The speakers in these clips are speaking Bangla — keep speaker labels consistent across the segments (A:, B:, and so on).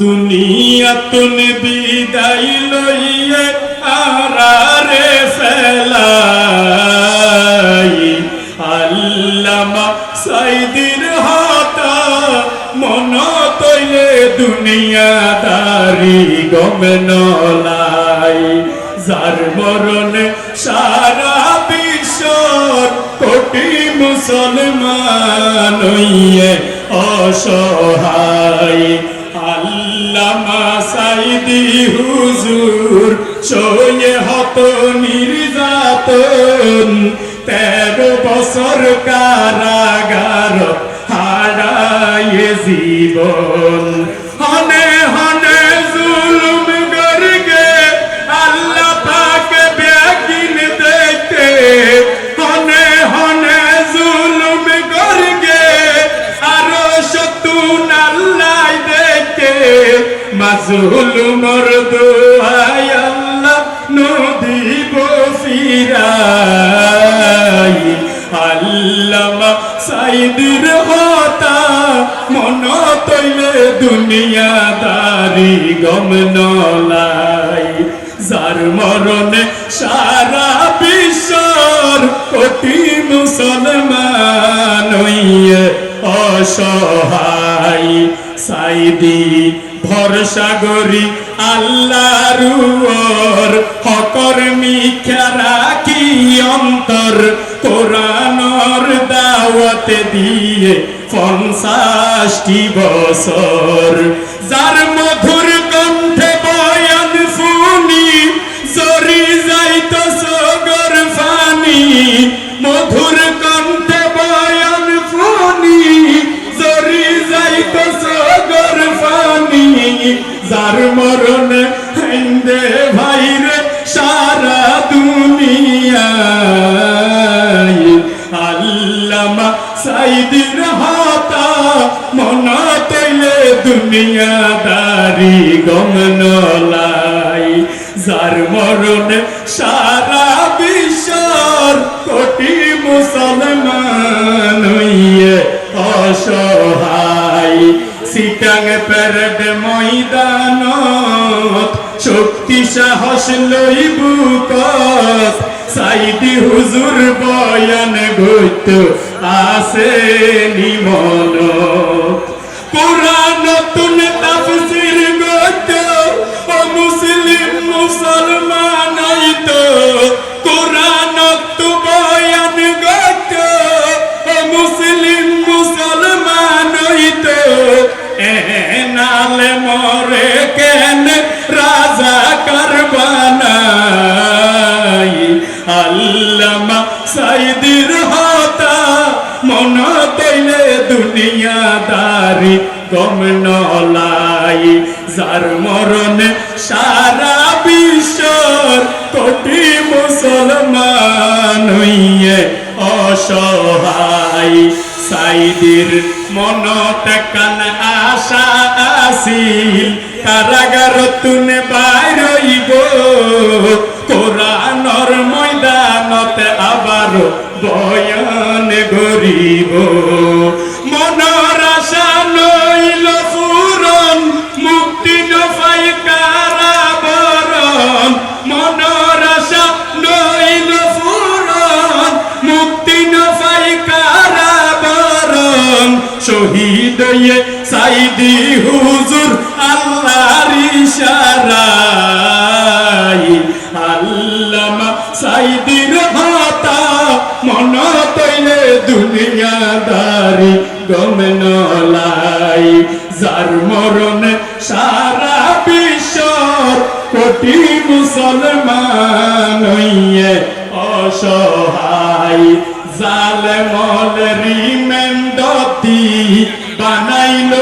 A: দুনিয়াতুন বিদায় লইয়ে আরারে ফেলাই। আল্লামা সাইদির হাতা মন তৈলে দুনিয়াদারি গমে নলাই যার মরণে সারা বিশ্বর কোটি মুসলমান অসহায়। আল্লামা সাইদি হুজুর সয়ে হত নির্যাতন। তেরো বছর কারাগার হারায় জীবন। মাজুলুমর দোহাই আল্লাহ নদীব ফিরাই। আল্লামা সাইদির হতা মন তৈলে দুনিয়াদারি গম নলাই। যার মরণে সারা বিশ্বর কোটি মুসলমান অসহায়। সাইদি ভরসা গরি আল্লাহর হকর মিথ্যা রাখি অন্তর। কোরআনর দাওয়াত দিয়ে পঞ্চাশটি বছর। যার মধুর মরণ সারা বিশ্বর কোটি মুসলমান হইয়ে অসহায়। সিটাং প্যারেড ময়দানত শক্তি সাহস লইব কস সাইদি হুজুর বয়ান গইত আসে নিমন কোরআন নতুন তাফসির গইত মরে কেন রাজা কারবানাই? আল্লামা সাইদির হতা মন তৈলে দুনিয়াদারি গম নলাই। যার মরণে সারা বিশ্বর কোটি মুসলমান হইয়ে অসহায়। সাইদির মনত কান আশা আসিল। কারাগার তুনে বাইরইব কোরআনর ময়দানতে আবার বয়ান গরিব শহীদ সাইদি হুজুর আল্লাহর ইশারায়। আল্লামা সাইদির হাতা মন তৈলে দুনিয়াদারি গম নলাই। যার মরণে সারা বিশ্বর কোটি মুসলমান হইয়ে অসহায়। জালে মল রিমেন্ডতি বানাইল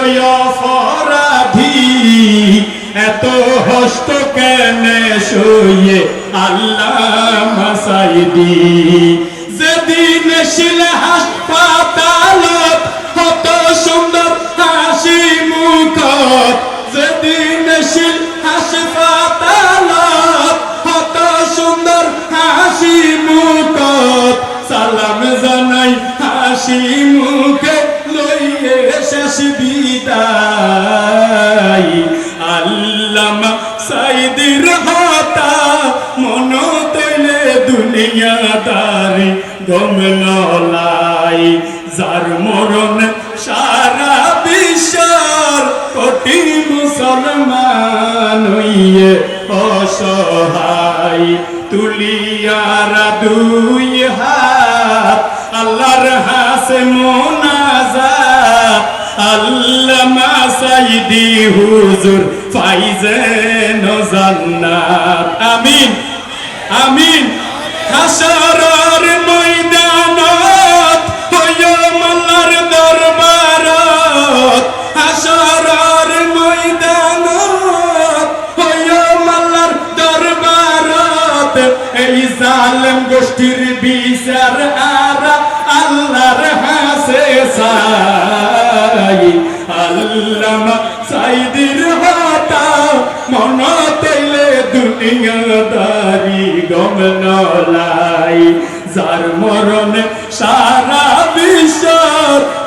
A: অপরাধী। এত হস্ত কেন সইয়ে আল্লাহ মাসাইদি। যেদিন ছিল হাসপাতালত সাইদির হাতা মন তৈলে দুনিয়া তারি গমলাই যার মরণ সারা বিশ্বর কোটি মুসলমান হইয়ে অসহায়। তুলিয়ারা দুই হাত, আল্লাহর হাসে মোনাজা আল্লাহ সাইদি হুজুর ফাইজেন জান্নাত। আমিন। আমিন। হাসরের ময়দানত হইও মাল্লার দরবারত। হাসরের ময়দানত হইও মাল্লার দরবারত। এই জালেম গোষ্ঠীর বিচার আরা আল্লাহর হাসে সাই আল্লামা সাইদির মন তৈলে দুনিয়াদারি গম নলাই। যার মরণ সারা বিশ্ব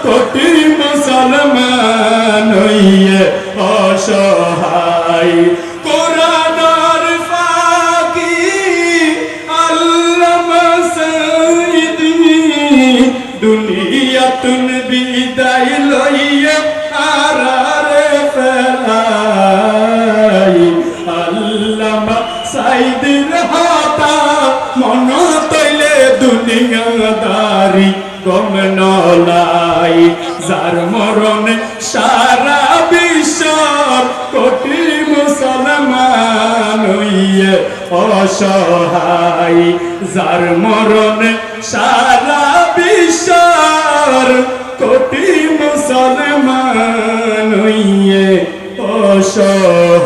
A: কোটি মুসলমান হইয়ে অসহায়। সাইদি দুনিয়াতুন বিদায় লইয়া দুনিয়াদারি গম নলাই যার মরণ সারা বিশ্ব কোটি মুসলমান অসহায় যার মরণ সারা বিশ্বর কোটি মুসলমান হইয়ে অসহায়।